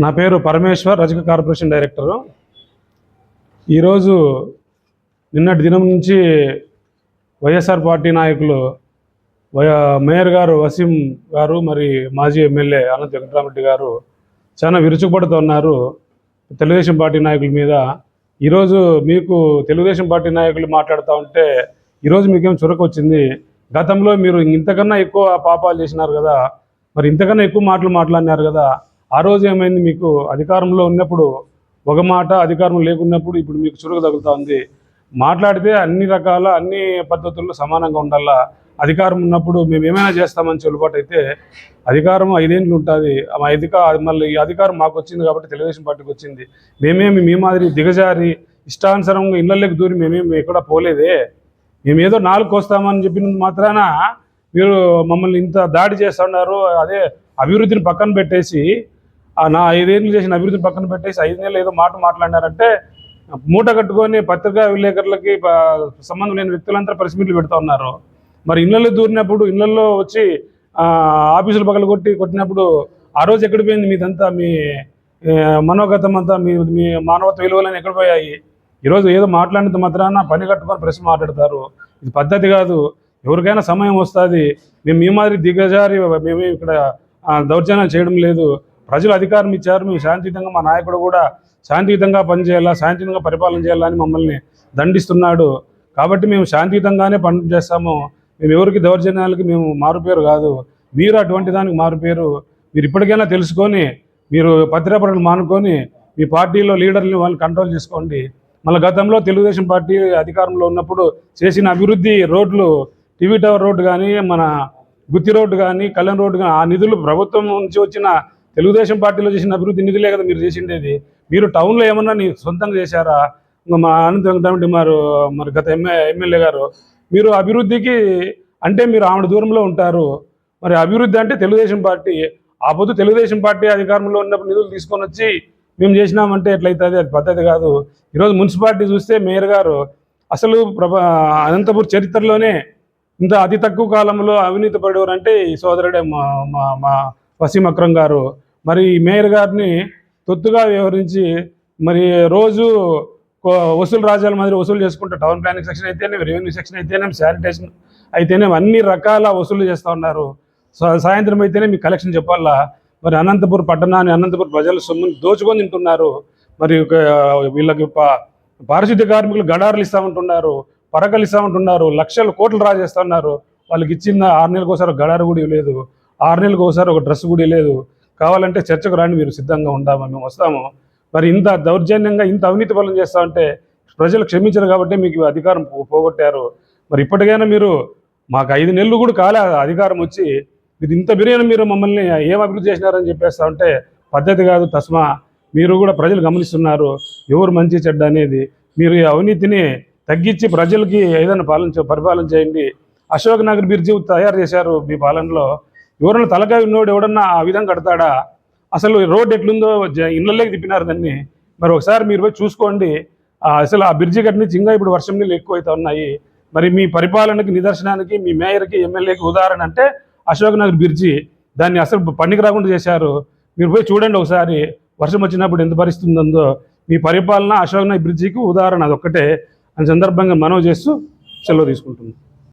నా పేరు పరమేశ్వర్ రజక కార్పొరేషన్ డైరెక్టరు. ఈరోజు నిన్నటి దినం నుంచి వైఎస్ఆర్ పార్టీ నాయకులు వయ మేయర్ గారు వసీం గారు మరి మాజీ ఎమ్మెల్యే అనంత వెంకటరామరెడ్డి గారు చాలా విరుచుకుపడుతున్నారు తెలుగుదేశం పార్టీ నాయకుల మీద. ఈరోజు మీకు తెలుగుదేశం పార్టీ నాయకులు మాట్లాడుతూ ఉంటే ఈరోజు మీకేం చురకు వచ్చింది గతంలో మీరు ఇంతకన్నా ఎక్కువ పాపాలు చేసినారు కదా. మరి ఇంతకన్నా ఎక్కువ మాటలు మాట్లాడినారు కదా. ఆ రోజు ఏమైంది మీకు? అధికారంలో ఉన్నప్పుడు ఒక మాట అధికారం లేకున్నప్పుడు ఇప్పుడు మీకు చురుకు తగులుతా మాట్లాడితే అన్ని రకాల అన్ని పద్ధతుల్లో సమానంగా ఉండాలా? అధికారం ఉన్నప్పుడు మేము ఏమైనా చేస్తామని చెల్లుబాటు అయితే అధికారం ఐదేళ్ళు ఉంటుంది. ఆ అధికార మళ్ళీ ఈ అధికారం మాకు వచ్చింది కాబట్టి తెలుగుదేశం పార్టీకి వచ్చింది. మేమేమి మీ మాదిరి దిగజారి ఇష్టానుసారంగా ఇళ్ళలోకి దూరి మేమేమి ఎక్కడ పోలేదే? మేము ఏదో నాలుగు వస్తామని చెప్పిన మాత్రాన? మీరు మమ్మల్ని ఇంత దాడి చేస్తున్నారు. అదే అభివృద్ధిని పక్కన పెట్టేసి నా ఐదేళ్ళు చేసిన అభివృద్ధిని పక్కన పెట్టేసి ఐదు నెలలు ఏదో మాట మాట్లాడినారంటే మూట కట్టుకొని పత్రికా విలేకరులకి సంబంధం లేని వ్యక్తులంతా పరిస్థితులు పెడుతూ పెడతా ఉన్నారు. మరి ఇళ్ళల్లో దూరినప్పుడు ఇళ్ళల్లో వచ్చి ఆఫీసులు పగల కొట్టి కొట్టినప్పుడు ఆ రోజు ఎక్కడ పోయింది మీదంతా? మీ మనోగతం అంతా మీ మీ మానవత్వ విలువలని ఎక్కడ పోయాయి? ఈరోజు ఏదో మాట్లాడినంత మాత్రాన పని కట్టుకొని ప్రశ్న మాట్లాడతారు. ఇది పద్ధతి కాదు. ఎవరికైనా సమయం వస్తుంది. మేము మీ మాదిరి దిగజారి మేము ఇక్కడ దౌర్జన్యం దౌర్జన్యాలు చేయడం లేదు. ప్రజలు అధికారం ఇచ్చారు. మేము శాంతియుతంగా మా నాయకుడు కూడా శాంతియుతంగా పనిచేయాలా శాంతియుతంగా పరిపాలన చేయాలని మమ్మల్ని దండిస్తున్నాడు. కాబట్టి మేము శాంతియుతంగానే పని చేస్తాము. మేము ఎవరికి దౌర్జన్యాలకి మేము మారుపేరు కాదు. మీరు అటువంటి దానికి మారుపేరు. మీరు ఇప్పటికైనా తెలుసుకొని మీరు పత్రికాపరులు మానుకొని మీ పార్టీలో లీడర్ని వాళ్ళని కంట్రోల్ చేసుకోండి. మళ్ళీ గతంలో తెలుగుదేశం పార్టీ అధికారంలో ఉన్నప్పుడు చేసిన అభివృద్ధి రోడ్లు టీవీ టవర్ రోడ్డు కానీ మన గుత్తి రోడ్డు కానీ కళ్యాణ్ రోడ్డు కానీ ఆ నిధులు ప్రభుత్వం నుంచి వచ్చిన తెలుగుదేశం పార్టీలో చేసిన అభివృద్ధి నిధులే కదా మీరు చేసిండేది. మీరు టౌన్లో ఏమన్నా నీ సొంతంగా చేశారా? మా అనంత వెంకటరెడ్డి మారు మరి గత ఎమ్మె ఎమ్మెల్యే గారు మీరు అభివృద్ధికి అంటే మీరు ఆవిడ దూరంలో ఉంటారు. మరి అభివృద్ధి అంటే తెలుగుదేశం పార్టీ. ఆ పొద్దు తెలుగుదేశం పార్టీ అధికారంలో ఉన్నప్పుడు నిధులు తీసుకొని వచ్చి మేము చేసినామంటే ఎట్లయితుంది? అది పద్ధతి కాదు. ఈరోజు మున్సిపాలిటీ చూస్తే మేయర్ గారు అసలు ప్రభ అనంతపూర్ చరిత్రలోనే ఇంత అతి తక్కువ కాలంలో అవినీతి పడేవారు అంటే ఈ సోదరుడే మా మా మా వసీం అక్రమ్ గారు. మరి ఈ మేయర్ గారిని తొత్తుగా వ్యవహరించి మరి రోజు కో- వసూలు రాజ్యాల మాదిరి వసూలు చేసుకుంటే టౌన్ ప్లానింగ్ సెక్షన్ అయితేనే రెవెన్యూ సెక్షన్ అయితేనే శానిటేషన్ అయితేనే అన్ని రకాల వసూలు చేస్తూ ఉన్నారు. సాయంత్రం అయితేనే మీకు కలెక్షన్ చెప్పాలా? మరి అనంతపూర్ పట్టణాన్ని అనంతపూర్ ప్రజల సొమ్ముని దోచుకొని తింటున్నారు. మరి ఒక వీళ్ళకి పారిశుద్ధ్య కార్మికులు గడారులు ఇస్తామంటున్నారు పరకలు ఇస్తామంటున్నారు లక్షల కోట్లు రా చేస్తున్నారు వాళ్ళకి ఇచ్చిన ఆరు నెలలకు ఒకసారి గడారు కూడా లేదు ఆరు నెలలకు ఒకసారి ఒక డ్రెస్ కూడా లేదు కావాలంటే చర్చకు రాండి మీరు సిద్ధంగా ఉండాము మేము వస్తాము. మరి ఇంత దౌర్జన్యంగా ఇంత అవినీతి పనులు చేస్తా ఉంటే ప్రజలు క్షమించరు కాబట్టి మీకు అధికారం పోగొట్టారు. మరి ఇప్పటికైనా మీరు మాకు ఐదు నెలలు కూడా కాలే అధికారం వచ్చి మీరు ఇంత బిర్యానీ మీరు మమ్మల్ని ఏం అభివృద్ధి చేసినారని చెప్పేస్తా ఉంటే పద్ధతి కాదు తస్మా. మీరు కూడా ప్రజలు గమనిస్తున్నారు ఎవరు మంచి చెడ్డ అనేది. మీరు ఈ అవినీతిని తగ్గించి ప్రజలకి ఏదైనా పాలన పరిపాలన చేయండి. అశోక్ నగర్ బ్రిడ్జి తయారు చేశారు మీ పాలనలో. ఎవరన్నా తలకాయ ఉన్నోడు ఎవడన్నా ఆ విధంగా కడతాడా? అసలు రోడ్ ఎట్లుందో ఇళ్ళలోకి తిప్పినారు దాన్ని. మరి ఒకసారి మీరు పోయి చూసుకోండి. అసలు ఆ బ్రిడ్జి కట్టిన ఇంకా ఇప్పుడు వర్షం నీళ్ళు ఎక్కువ అవుతా ఉన్నాయి. మరి మీ పరిపాలనకి నిదర్శనానికి మీ మేయర్కి ఎమ్మెల్యేకి ఉదాహరణ అంటే అశోక్ నగర్ బ్రిడ్జి. దాన్ని అసలు పండుగ రాకుండా చేశారు. మీరు పోయి చూడండి ఒకసారి. వర్షం వచ్చినప్పుడు ఎంత పరిస్థితుందో. మీ పరిపాలన అశోక్ నగర్ బ్రిడ్జికి ఉదాహరణ అదొక్కటే. అని సందర్భంగా మనవి చేస్తూ సెలవు తీసుకుంటుంది